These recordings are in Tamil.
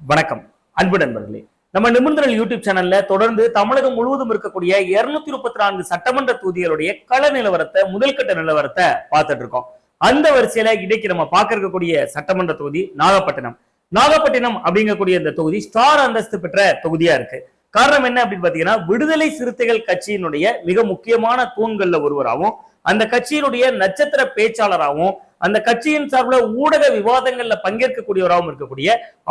வணக்கம். அன்பு நண்பர்களே நம்ம நிமிர்ந்தல் யூடியூப் சேனல்ல தொடர்ந்து தமிழகம் முழுவதும் இருக்கக்கூடிய இருநூத்தி முப்பத்தி நான்கு சட்டமன்ற தொகுதிகளுடைய கள நிலவரத்தை முதல்கட்ட நிலவரத்தை பார்த்துட்டு இருக்கோம். அந்த வரிசையில இன்னைக்கு நம்ம பார்க்க இருக்கக்கூடிய சட்டமன்ற தொகுதி நாகப்பட்டினம். நாகப்பட்டினம் அப்படிங்கக்கூடிய இந்த தொகுதி ஸ்டார் அந்தஸ்து பெற்ற தொகுதியா இருக்கு. காரணம் என்ன அப்படின்னு பாத்தீங்கன்னா விடுதலை சிறுத்தைகள் கட்சியினுடைய மிக முக்கியமான தூண்கள்ல ஒருவராகவும் அந்த கட்சியினுடைய நட்சத்திர பேச்சாளராகவும் அந்த கட்சியின் சார்பில் ஊடக விவாதங்கள்ல பங்கேற்கக்கூடியவராகவும் இருக்கக்கூடிய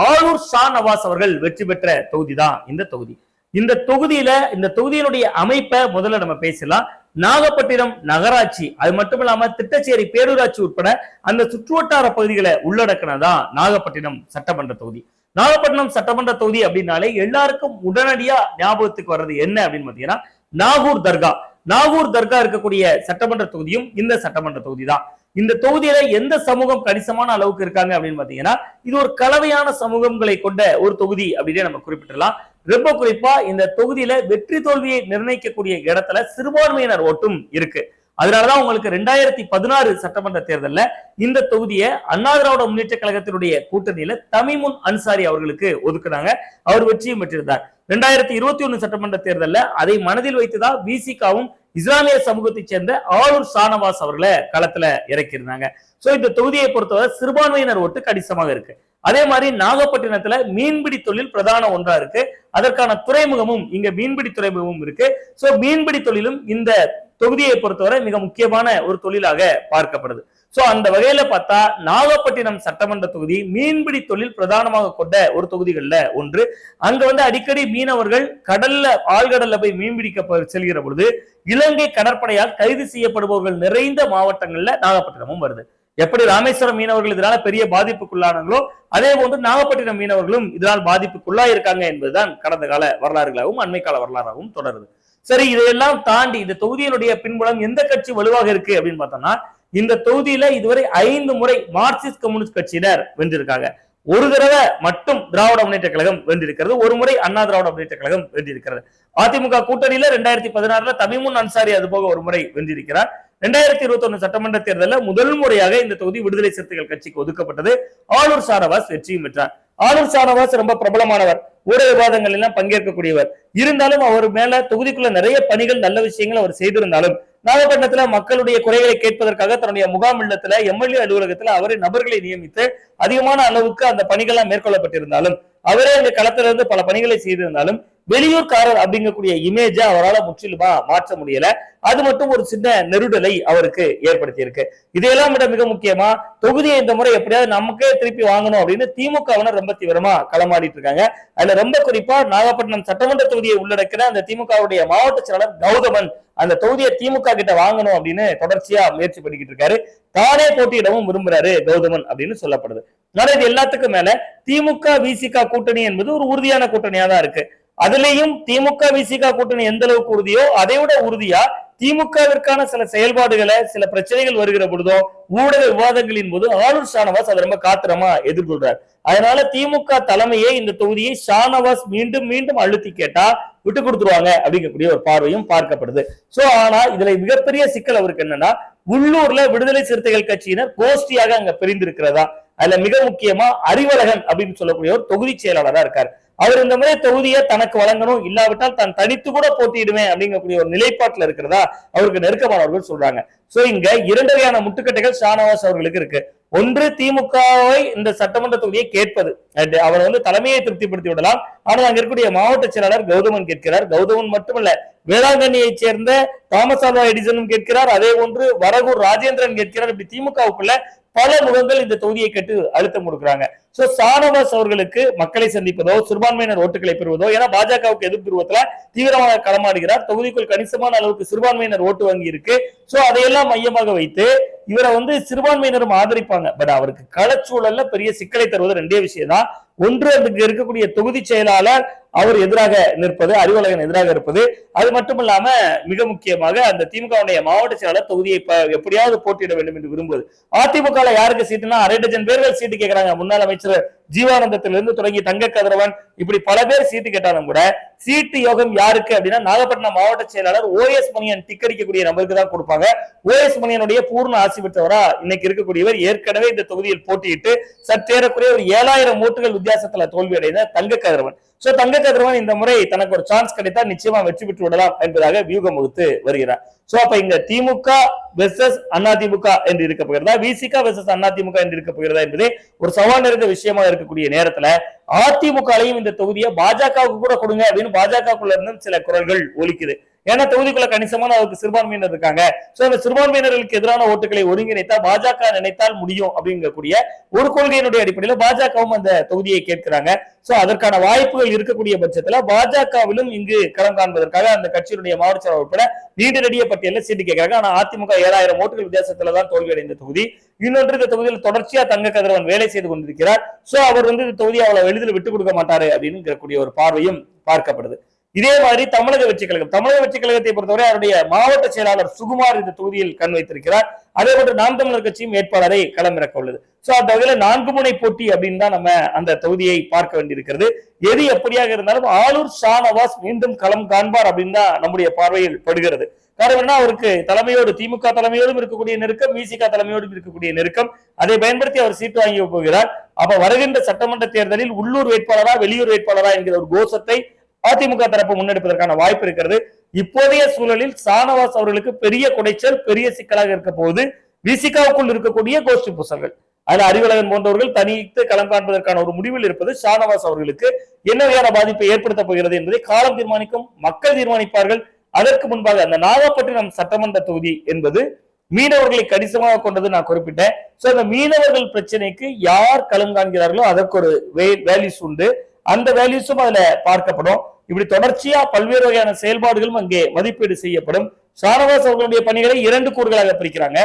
ஆளூர் ஷா நவாஸ் அவர்கள் வெற்றி பெற்ற தொகுதி தான் இந்த தொகுதி. இந்த தொகுதியில இந்த தொகுதியினுடைய அமைப்பை முதல்ல நம்ம பேசலாம். நாகப்பட்டினம் நகராட்சி அது மட்டும் இல்லாம திட்டச்சேரி பேரூராட்சி உட்பட அந்த சுற்றுவட்டார பகுதிகளை உள்ளடக்கினதான் நாகப்பட்டினம் சட்டமன்ற தொகுதி. நாகப்பட்டினம் சட்டமன்ற தொகுதி அப்படின்னாலே எல்லாருக்கும் உடனடியா ஞாபகத்துக்கு வர்றது என்ன அப்படின்னு பாத்தீங்கன்னா நாகூர் தர்கா. நாகூர் தர்கா இருக்கக்கூடிய சட்டமன்ற தொகுதியும் இந்த சட்டமன்ற தொகுதி தான் இந்த தொகுதியில எந்த சமூகம் கணிசமான அளவுக்கு இருக்காங்க அப்படின்னு பாத்தீங்கன்னா இது ஒரு கலவையான சமூகங்களை கொண்ட ஒரு தொகுதி அப்படின்னே நம்ம குறிப்பிடலாம் ரொம்ப குறிப்பா இந்த தொகுதியில வெற்றி தோல்வியை நிர்ணயிக்கக்கூடிய இடத்துல சிறுபான்மையினர் ஓட்டும் இருக்கு. அதனாலதான் உங்களுக்கு ரெண்டாயிரத்தி பதினாறு சட்டமன்ற தேர்தல்ல இந்த தொகுதியை அண்ணா திராவிட முன்னேற்ற கழகத்தினுடைய கூட்டணியில தமிமுன் அன்சாரி அவர்களுக்கு ஒதுக்குனாங்க. அவர் வெற்றியும் பெற்றிருந்தார். ரெண்டாயிரத்தி இருபத்தி ஒண்ணு சட்டமன்ற தேர்தலில் அதை மனதில் வைத்துதான் விசிகாவும் இஸ்லாமிய சமூகத்தை சேர்ந்த ஆளூர் ஷானவாஸ் அவர்களை களத்துல இறக்கியிருந்தாங்க. சோ இந்த தொகுதியை பொறுத்தவரை சிறுபான்மையினர் ஓட்டு கணிசமாக இருக்கு. அதே மாதிரி நாகப்பட்டினத்துல மீன்பிடி தொழில் பிரதான ஒன்றா இருக்கு. அதற்கான துறைமுகமும் இங்க மீன்பிடி துறைமுகமும் இருக்கு. சோ மீன்பிடி தொழிலும் இந்த தொகுதியை பொறுத்தவரை மிக முக்கியமான ஒரு தொழிலாக பார்க்கப்படுது. சோ அந்த வகையில பார்த்தா நாகப்பட்டினம் சட்டமன்ற தொகுதி மீன்பிடி தொழில் பிரதானமாக கொண்ட ஒரு தொகுதிகள்ல ஒன்று. அங்க வந்து அடிக்கடி மீனவர்கள் கடல்ல ஆழ்கடல்ல போய் மீன்பிடிக்க செல்கிற பொழுது இலங்கை கடற்படையால் கைது செய்யப்படுபவர்கள் நிறைந்த மாவட்டங்கள்ல நாகப்பட்டினமும் வருது. எப்படி ராமேஸ்வரம் மீனவர்கள் இதனால பெரிய பாதிப்புக்குள்ளானாங்களோ அதே போன்று நாகப்பட்டினம் மீனவர்களும் இதனால் பாதிப்புக்குள்ளாயிருக்காங்க என்பதுதான் கடந்த கால வரலாறுகளாகவும் அண்மை கால வரலாறாகவும் தொடருது. சரி இதையெல்லாம் தாண்டி இந்த தொகுதியினுடைய பின்புலம் எந்த கட்சி வலுவாக இருக்கு அப்படின்னு பார்த்தோம்னா இந்த தொகுதியில இதுவரை ஐந்து முறை மார்க்சிஸ்ட் கம்யூனிஸ்ட் கட்சியினர் வென்றிருக்காங்க. ஒரு தடவை மட்டும் திராவிட முன்னேற்ற கழகம் வென்றிருக்கிறது. ஒரு முறை அண்ணா திராவிட முன்னேற்ற கழகம் வென்றிருக்கிறது. அதிமுக கூட்டணியில ரெண்டாயிரத்தி பதினாறுல தமிமுன் அன்சாரி அது போக ஒரு முறை வென்றிருக்கிறார். ரெண்டாயிரத்தி இருபத்தி ஒண்ணு சட்டமன்ற தேர்தலில் முதல் முறையாக இந்த தொகுதி விடுதலை சிறுத்தைகள் கட்சிக்கு ஒதுக்கப்பட்டது. ஆளூர் சாரவாஸ் வெற்றியும் பெற்றார். ஆளூர் சாரவாஸ் ரொம்ப பிரபலமானவர். ஊடக விவாதங்கள் எல்லாம் பங்கேற்கக்கூடியவர். இருந்தாலும் அவர் மேல தொகுதிக்குள்ள நிறைய பணிகள் நல்ல விஷயங்கள் அவர் செய்திருந்தாலும் நாகப்பட்டினத்துல மக்களுடைய குறைகளை கேட்பதற்காக தன்னுடைய முகாம் இல்லத்துல எம்எல்ஏ அலுவலகத்துல அவரை நபர்களை நியமித்து அதிகமான அளவுக்கு அந்த பணிகள்லாம் மேற்கொள்ளப்பட்டிருந்தாலும் அவரே அந்த களத்திலிருந்து பல பணிகளை செய்திருந்தாலும் வெளியூர்காரர் அப்படிங்கக்கூடிய இமேஜை அவரால் முற்றிலுமா மாற்ற முடியல. அது மட்டும் ஒரு சின்ன நெருடலை அவருக்கு ஏற்படுத்தி இருக்கு இதையெல்லாம் விட மிக முக்கியமா தொகுதியை இந்த முறை எப்படியாவது நமக்கே திருப்பி வாங்கணும் அப்படின்னு திமுகவினர் ரொம்ப தீவிரமா களமாடிட்டு இருக்காங்க அதுல ரொம்ப குறிப்பா நாகப்பட்டினம் சட்டமன்ற தொகுதியை உள்ளடக்கிற அந்த திமுகவுடைய மாவட்ட செயலாளர் கௌதமன் அந்த தொகுதியை திமுக கிட்ட வாங்கணும் அப்படின்னு தொடர்ச்சியா முயற்சி பண்ணிக்கிட்டு இருக்காரு தானே போட்டியிடவும் விரும்புறாரு கௌதமன் அப்படின்னு சொல்லப்படுது. ஆனா இது எல்லாத்துக்கும் மேல திமுக விசிக கூட்டணி என்பது ஒரு உறுதியான கூட்டணியா தான் இருக்கு. அதுலயும் திமுக விசிக கூட்டணி எந்த அளவுக்கு உறுதியோ அதை விட உறுதியா திமுகவிற்கான சில செயல்பாடுகளை சில பிரச்சனைகள் வருகிற பொழுதோ ஊடக விவாதங்களின் போது ஆளுநர் ஷானவாஸ் அதை ரொம்ப காத்திரமா எதிர்கொள்றார். அதனால திமுக தலைமையே இந்த தொகுதியை ஷானவாஸ் மீண்டும் மீண்டும் அழுத்தி கேட்டா விட்டு கொடுத்துருவாங்க அப்படிங்கக்கூடிய ஒரு பார்வையும் பார்க்கப்படுது. சோ ஆனா இதுல மிகப்பெரிய சிக்கல் அவருக்கு என்னன்னா உள்ளூர்ல விடுதலை சிறுத்தைகள் கட்சியினர் கோஷ்டியாக அங்க பிரிந்திருக்கிறதா? அதுல மிக முக்கியமா அறிவழகன் அப்படின்னு சொல்லக்கூடிய ஒரு தொகுதி செயலாளரா இருக்காரு. அவர் இந்த மாதிரி தொகுதியை தனக்கு வழங்கணும் இல்லாவிட்டால் தான் தனித்து கூட போட்டியிடுவேன் அப்படிங்கக்கூடிய ஒரு நிலைப்பாட்டில் இருக்கிறதா அவருக்கு நெருக்கமானவர்கள் சொல்றாங்க. சோ இங்க இரண்டு வகையான முட்டுக்கட்டைகள் ஷானவாஸ் அவர்களுக்கு இருக்கு. ஒன்று திமுகவை இந்த சட்டமன்ற தொகுதியை கேட்பது. அவர் வந்து தலைமையை திருப்திப்படுத்தி விடலாம். ஆனால் அங்க இருக்கக்கூடிய மாவட்ட செயலாளர் கௌதமன் கேட்கிறார். கௌதமன் மட்டுமல்ல வேளாங்கண்ணியைச் சேர்ந்த தாமஸ் ஆல்வா எடிசனும் கேட்கிறார். அதே போன்று வரகூர் ராஜேந்திரன் கேட்கிறார். இப்படி திமுகவுக்குள்ள பல முகங்கள் இந்த தொகுதியை கேட்டு அழுத்தம் கொடுக்குறாங்க. சோ சானவாஸ் அவர்களுக்கு மக்களை சந்திப்பதோ சிறுபான்மையினர் ஓட்டுகளை பெறுவதோ ஏன்னா பாஜகவுக்கு எதிர்ப்பு துருவத்துல தீவிரமாக களமாடுகிறார். தொகுதிக்குள் கணிசமான அளவுக்கு சிறுபான்மையினர் ஓட்டு வங்கி இருக்கு சோ அதையெல்லாம் மையமாக வைத்து இவரை வந்து சிறுபான்மையினரும் ஆதரிப்பாங்க. பட் அவருக்கு களச்சூழல்ல பெரிய சிக்கலை தருவது ரெண்டே விஷயம் தான் ஒன்று அதுக்கு இருக்கக்கூடிய தொகுதி செயலாளர் அவர் எதிராக நிற்பது அறிவழகன் எதிராக இருப்பது. அது மட்டும் இல்லாம மிக முக்கியமாக அந்த திமுகவுடைய மாவட்ட செயலாளர் தொகுதியை எப்படியாவது போட்டியிட வேண்டும் என்று விரும்புவது. அதிமுக யாருக்கு சீட்டுனா அரை டஜன் பேர்கள் சீட்டு கேட்கறாங்க முன்னாள் அமைச்சர் ஜீவானந்தத்திலிருந்து தொடங்கி தங்க கதிரவன் இப்படி பல பேர் சீட்டு கேட்டாலும் கூட சீட்டு யோகம் யாருக்கு அப்படின்னா நாகப்பட்டினம் மாவட்ட செயலாளர் ஓஎஸ் மணியன் டிக்கடிக்கக்கூடிய நபருக்கு தான் கொடுப்பாங்க. ஓஎஸ் மணியனுடைய பூர்ண ஆசி பெற்றவரா இன்னைக்கு இருக்கக்கூடியவர். ஏற்கனவே இந்த தொகுதியில் போட்டியிட்டு சற்றேறக்குறைய ஒரு ஏழாயிரம் ஓட்டுகள் வித்தியாசத்துல தோல்வியடைந்த தங்க கதிரவன். சோ தங்க கதிரவன் இந்த முறை தனக்கு ஒரு சான்ஸ் கிடைத்தா நிச்சயமா வெற்றி பெற்று விடலாம் என்பதாக வியூகம் வகுத்து வருகிறார். சோ அப்ப இங்க திமுக வெர்சஸ் அதிமுக என்று இருக்க போகிறதா? விசிக வெர்சஸ் அதிமுக என்று இருக்க போகிறதா என்பதே ஒரு சவால் நிறைந்த விஷயமா இருக்கக்கூடிய நேரத்துல அதிமுகலையும் இந்த தொகுதியை பாஜகவுக்கு கூட கொடுங்க அப்படின்னு பாஜகக்குள்ள இருந்தும் சில குரல்கள் ஒலிக்குது. ஏன்னா தொகுதிக்குள்ள கணிசமான அவருக்கு சிறுபான்மையினர் இருக்காங்க. சோ அந்த சிறுபான்மையினர்களுக்கு எதிரான ஓட்டுகளை ஒருங்கிணைத்தா பாஜக நினைத்தால் முடியும் அப்படிங்கக்கூடிய ஒரு கொள்கையினுடைய அடிப்படையில் பாஜகவும் அந்த தொகுதியை கேட்கிறாங்க. சோ அதற்கான வாய்ப்புகள் இருக்கக்கூடிய பட்சத்துல பாஜகவிலும் இங்கு களம் காண்பதற்காக அந்த கட்சியினுடைய மாவட்ட செயலாளர் உட்பட நீண்ட நெடிய பட்டியலில் சீட்டு கேட்கிறாங்க. ஆனா அதிமுக ஏழாயிரம் ஓட்டுகள் வித்தியாசத்துல தான் தோல்வியடைந்த தொகுதி. இன்னொன்று இந்த தொகுதியில் தொடர்ச்சியா தங்க கதிரவன் வேலை செய்து கொண்டிருக்கிறார். சோ அவர் வந்து இந்த தொகுதியை அவ்வளவு எளிதில் விட்டுக் கொடுக்க மாட்டாரு அப்படின்னு கூடிய ஒரு பார்வையும் பார்க்கப்படுது. இதே மாதிரி தமிழக வெற்றி கழகம். தமிழக வெற்றி கழகத்தை பொறுத்தவரை அவருடைய மாவட்ட செயலாளர் சுகுமார் இந்த தொகுதியில் கண் வைத்திருக்கிறார். அதே போன்று நாம் தமிழர் கட்சியும் வேட்பாளரை களமிறக்க உள்ளது. சோ அந்த வகையில நான்கு முனை போட்டி அப்படின்னு தான் நம்ம அந்த தொகுதியை பார்க்க வேண்டியிருக்கிறது. எது எப்படியாக இருந்தாலும் ஆளூர் ஷானவாஸ் மீண்டும் களம் காண்பார் அப்படின்னு தான் நம்முடைய பார்வையில் படுகிறது. காரணம்னா அவருக்கு தலைமையோடு திமுக தலைமையோடும் இருக்கக்கூடிய நெருக்கம் விசிக தலைமையோடும் இருக்கக்கூடிய நெருக்கம். அதை பயன்படுத்தி அவர் சீட்டு வாங்கி போகிறார். அப்ப வருகின்ற சட்டமன்ற தேர்தலில் உள்ளூர் வேட்பாளரா வெளியூர் வேட்பாளரா என்கிற ஒரு கோஷத்தை அதிமுக தரப்பு முன்னெடுப்பதற்கான வாய்ப்பு இருக்கிறது. இப்போதைய சூழலில் சானவாஸ் அவர்களுக்கு பெரிய குடைச்சல் பெரிய சிக்கலாக இருக்க போது விசிகாவுக்குள் இருக்கக்கூடிய கோஷ்டி பூசல்கள். அதில் அறிவழகன் போன்றவர்கள் தனித்து களம் காண்பதற்கான ஒரு முடிவில் இருப்பது ஷானவாஸ் அவர்களுக்கு என்ன வகையான பாதிப்பை ஏற்படுத்த போகிறது என்பதை காலம் தீர்மானிக்கும் மக்கள் தீர்மானிப்பார்கள். அதற்கு முன்பாக அந்த நாகப்பட்டினம் சட்டமன்ற தொகுதி என்பது மீனவர்களை கணிசமாக கொண்டது நான் குறிப்பிட்டேன். சோ அந்த மீனவர்கள் பிரச்சனைக்கு யார் களம் காண்கிறார்களோ அதற்கு ஒரு வேல்யூஸ் உண்டு. அந்த வேல்யூஸும் அதுல பார்க்கப்படும். இப்படி தொடர்ச்சியா பல்வேறு வகையான செயல்பாடுகளும் அங்கே மதிப்பீடு செய்யப்படும். ஷானவாஸ் அவர்களுடைய பணிகளை இரண்டு கூறுகளாக பிரிக்கிறாங்க.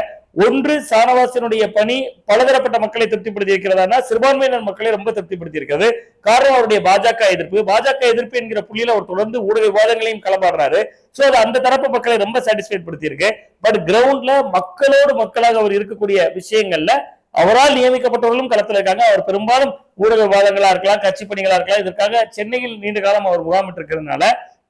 ஒன்று சானவாசனுடைய பணி பலதரப்பட்ட மக்களை திருப்திப்படுத்தி இருக்கிறதா சிறுபான்மையினர் மக்களை ரொம்ப திருப்திப்படுத்தி இருக்கிறது. காரணம் அவருடைய பாஜக எதிர்ப்பு. பாஜக எதிர்ப்பு என்கிற புள்ளியில அவர் தொடர்ந்து ஊடக விவாதங்களையும் களமாடுறாரு. சோ அது அந்த தரப்பு மக்களை ரொம்ப சாட்டிஸ்ஃபைட் படுத்தி இருக்கு பட் கிரவுண்ட்ல மக்களோடு மக்களாக அவர் இருக்கக்கூடிய விஷயங்கள்ல அவரால் நியமிக்கப்பட்டவர்களும் களத்தில் இருக்காங்க. அவர் பெரும்பாலும் ஊடகவாதங்களா இருக்கலாம் கட்சி பணிகளா இருக்கலாம். இதற்காக சென்னையில் நீண்ட காலம் அவர் முகாமிட்டு இருக்கிறதுனால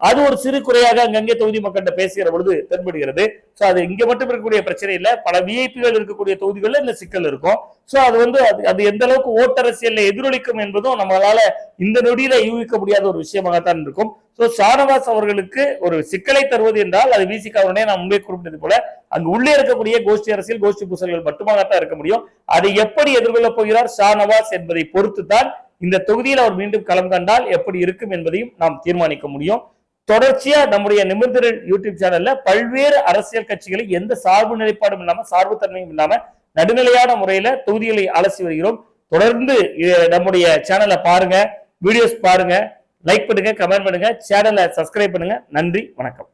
அது ஒரு சிறு குறையாக அங்கங்கே தொகுதி மக்கள்கிட்ட பேசுகிற பொழுது தென்படுகிறது. ஸோ அது இங்கே மட்டும் இருக்கக்கூடிய பிரச்சனை இல்லை. பல விஐபிகள் இருக்கக்கூடிய தொகுதிகளில் இந்த சிக்கல் இருக்கும். ஸோ அது வந்து அது அது எந்த அளவுக்கு ஓட்டரசியலில் எதிரொலிக்கும் என்பதும் நம்மளால இந்த நொடியில யூகிக்க முடியாத ஒரு விஷயமாகத்தான் இருக்கும். ஸோ ஷானவாஸ் அவர்களுக்கு ஒரு சிக்கலை தருவது என்றால் அது விசிகாவுடனே நான் முன்பே குறிப்பிட்டது போல அங்கு உள்ளே இருக்கக்கூடிய கோஷ்டி அரசியல் கோஷ்டி பூசல்கள் மட்டுமாகத்தான் இருக்க முடியும். அதை எப்படி எதிர்கொள்ளப் போகிறார் ஷானவாஸ் என்பதை பொறுத்து தான் இந்த தொகுதியில் அவர் மீண்டும் களம் கண்டால் எப்படி இருக்கும் என்பதையும் நாம் தீர்மானிக்க முடியும். தொடர்ச்சியா நம்முடைய நிமிர்ந்திரன் யூடியூப் சேனல்ல பல்வேறு அரசியல் கட்சிகளை எந்த சார்பு நிலைப்பாடும் இல்லாம சார்பு தன்மையும் இல்லாம நடுநிலையான முறையில தொகுதிகளை அலசி வருகிறோம். தொடர்ந்து நம்முடைய சேனலை பாருங்க வீடியோஸ் பாருங்க லைக் பண்ணுங்க கமெண்ட் பண்ணுங்க சேனலை சப்ஸ்கிரைப் பண்ணுங்க. நன்றி வணக்கம்.